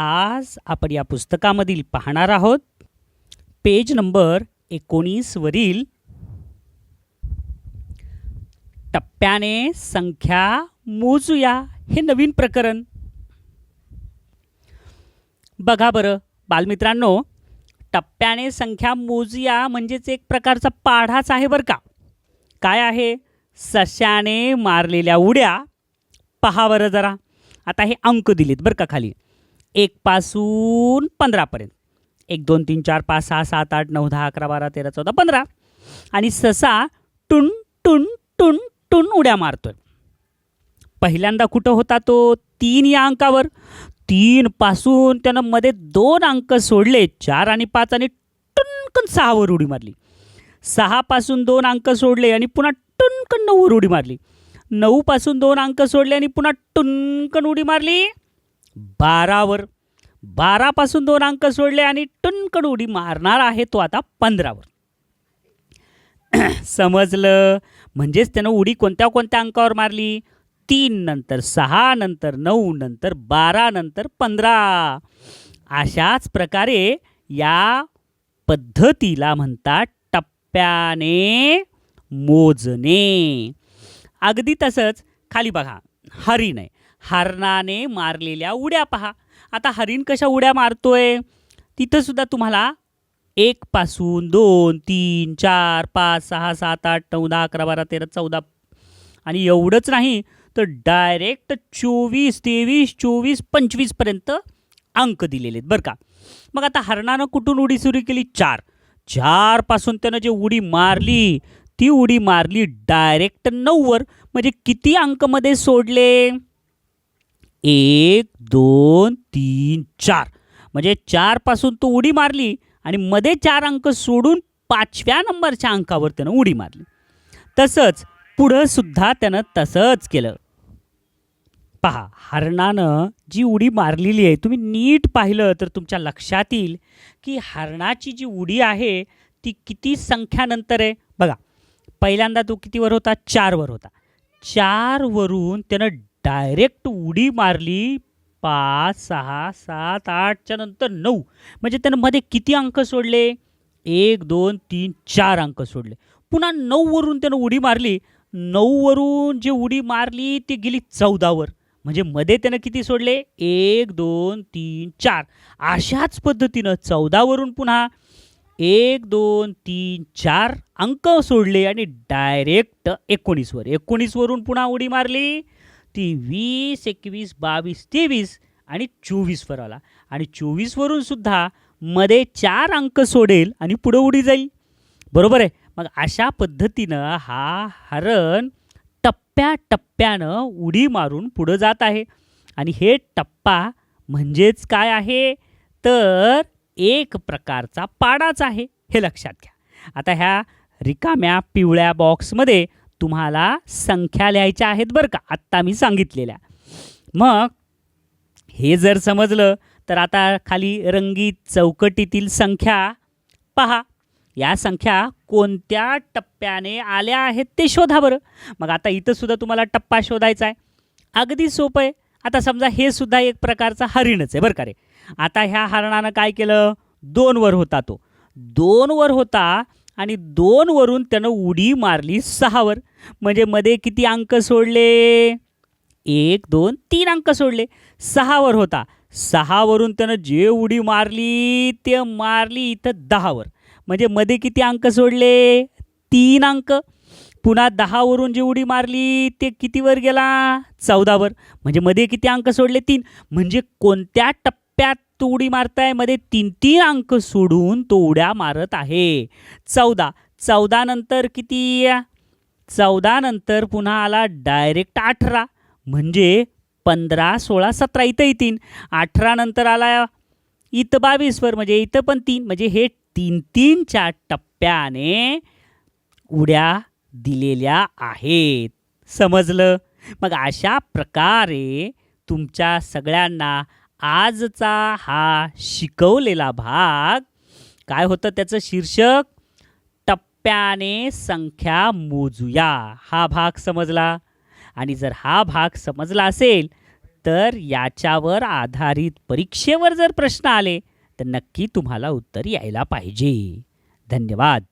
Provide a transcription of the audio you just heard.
आज आपण या पुस्तकामधील पाहणार आहोत. पेज नंबर एकोणीसवरील टप्प्याने संख्या मोजूया हे नवीन प्रकरण. बघा बरं बालमित्रांनो टप्प्याने संख्या मोजूया म्हणजेच एक प्रकारचा पाढाच आहे बरं का. काय आहे? सश्याने मारलेल्या उड्या. पहा बरं जरा. आता हे अंक दिलेत बरं का खाली. एकपासून पंधरापर्यंत एक दोन तीन चार पाच सहा सात आठ नऊ दहा अकरा बारा तेरा चौदा पंधरा. आणि ससा टुन टुन टुन टुन उड्या मारतोय. पहिल्यांदा कुठं होता तो? तीन या अंकावर. तीन पासून त्यानं मध्ये दोन अंक सोडले. चार आणि पाच आणि टुनकन सहावर उडी मारली. सहापासून दोन अंक सोडले आणि पुन्हा टुनकन नऊवर उडी मारली. नऊपासून दोन अंक सोडले आणि पुन्हा टुनकन उडी मारली. बारावर बारापासून दोन अंक सोडले आणि टुनकन उडी मारणार आहे तो आता पंधरावर. समजलं? म्हणजेच त्यानं उडी कोणत्या कोणत्या अंकावर मारली? तीन नंतर सहा नंतर नऊ नंतर बारा नंतर पंधरा. अशाच प्रकारे या पद्धतीला म्हणतात टप्प्याने मोजणे. अगदी तसंच खाली बघा हरिण आहे हरणाने मारलेल्या उड्या पहा. आता हरिण कशा उड्या मारतोय? तिथं सुद्धा तुम्हाला एक पासून दोन तीन चार पाच सहा सात आठ नऊ दहा अकरा बारा तेरा चौदा. आणि एवढंच नाही तर डायरेक्ट चोवीस तेवीस चोवीस पंचवीसपर्यंत अंक दिलेले आहेत बरं का. मग आता हरणानं कुठून उडी सुरू केली? चार. चारपासून त्यानं जे उडी मारली ती उडी मारली डायरेक्ट नऊवर. म्हणजे किती अंकमध्ये सोडले? एक दोन तीन चार. म्हणजे चारपासून तो उडी मारली आणि मध्ये चार अंक सोडून पाचव्या नंबरच्या अंकावर त्यानं उडी मारली. तसंच पुढं सुद्धा त्यानं तसंच केलं. पहा हरणानं जी उडी मारलेली आहे तुम्ही नीट पाहिलं तर तुमच्या लक्षात येईल की हरणाची जी उडी आहे ती किती संख्यानंतर आहे? बघा पहिल्यांदा तो कितीवर होता? चारवर होता. चारवरून त्यानं डायरेक्ट उडी मारली पाच सहा सात आठच्या नंतर नऊ. म्हणजे त्यानं मध्ये किती अंक सोडले? एक दोन तीन चार अंक सोडले. पुन्हा नऊवरून त्यानं उडी मारली. नऊवरून जी उडी मारली ती गेली चौदावर म्हणजे मध्ये त्यानं किती सोडले? एक दोन तीन चार. अशाच पद्धतीनं चौदावरून पुन्हा एक दोन तीन चार अंक सोडले आणि डायरेक्ट एकोणीसवर एकोणीसवरून पुन्हा उडी मारली. वीस एकवीस बावीस तेवीस आणि चोवीसवर आला. आणि चोवीसवरून सुद्धा मध्ये चार अंक सोडेल आणि पुढं उडी जाईल. बरोबर आहे? मग अशा पद्धतीनं हा हरण टप्प्या टप्प्यानं उडी मारून पुढं जात आहे. आणि हे टप्पा म्हणजेच काय आहे? तर एक प्रकारचा पाडाच आहे. हे लक्षात घ्या. आता ह्या रिकाम्या पिवळ्या बॉक्समध्ये तुम्हाला संख्या लिहायच्या आहेत बरं का. आत्ता मी सांगितलेल्या. मग हे जर समजलं तर आता खाली रंगीत चौकटीतील संख्या पहा. या संख्या कोणत्या टप्प्याने आल्या आहेत ते शोधा बरं. मग आता इथंसुद्धा तुम्हाला टप्पा शोधायचा आहे. अगदी सोपं आहे. आता समजा हे सुद्धा एक प्रकारचा हरिणच आहे बरं का रे. आता ह्या हरणानं काय केलं? दोनवर होता तो. दोनवर होता आणि दोनवरून त्यानं उडी मारली सहावर. म्हणजे मध्ये किती अंक सोडले? एक दोन तीन अंक सोडले. सहावर होता. सहावरून त्यानं जे उडी मारली ते मारली इथं दहावर. म्हणजे मध्ये किती अंक सोडले? तीन अंक. पुन्हा दहावरून जी उडी मारली ते कितीवर गेला? चौदावर. म्हणजे मध्ये किती अंक सोडले? तीन. म्हणजे कोणत्या टप्प्यात टप्प्यात तो उडी मारतायमध्ये तीन तीन अंक सोडून तो उड्या मारत आहे. चौदा. चौदा नंतर किती? चौदा नंतर पुन्हा आला डायरेक्ट अठरा. म्हणजे पंधरा सोळा सतरा इथं येतीन अठरा नंतर आला इथं बावीसवर म्हणजे इथं पण तीन. म्हणजे हे तीन तीनच्या टप्प्याने उड्या दिलेल्या आहेत. समजलं? मग अशा प्रकारे तुमच्या सगळ्यांना आजचा हा शिकवलेला भाग काय होतं त्याचं शीर्षक? टप्प्याने संख्या मोजूया. हा भाग समजला? आणि जर हा भाग समजला असेल तर याच्यावर आधारित परीक्षेवर जर प्रश्न आले तर नक्की तुम्हाला उत्तर यायला पाहिजे. धन्यवाद.